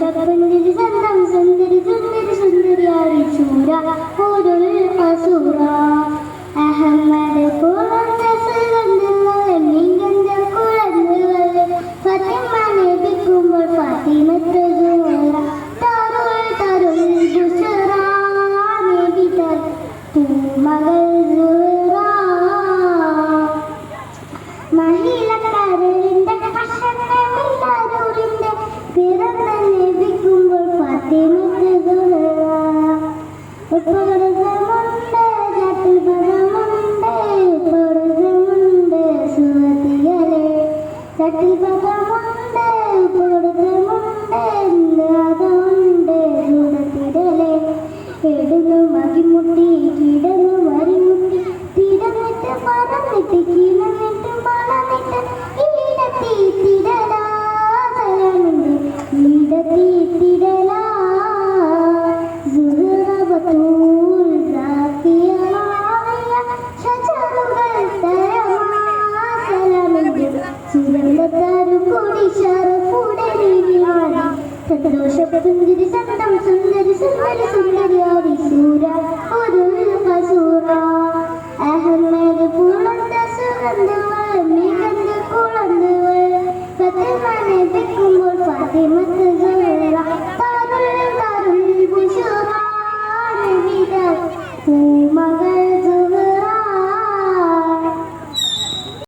Yaşa karın deli senden sen deli കിടന്നു മറിമുട്ടി കിടന്നു മറിമുട്ടി തിരന്നിട്ട് മറന്നിട്ട് കിടന്നു സന്തോഷ പ്രതിനിധി സന്തതം സുന്ദരി സുന്ദരി സുന്ദരി ആവിസൂര ഒരു ഫസൂറ അഹമ്മദ് പൂളന്ത സുഗന്ധങ്ങൾ മികന്ത കുളന്തകൾ ഫത്തിമനെ തെക്കുമ്പോൾ ഫാത്തിമത്ത് സഹറ താരുണ്യം താരുണ്യം ബുഷൂറ നബിദ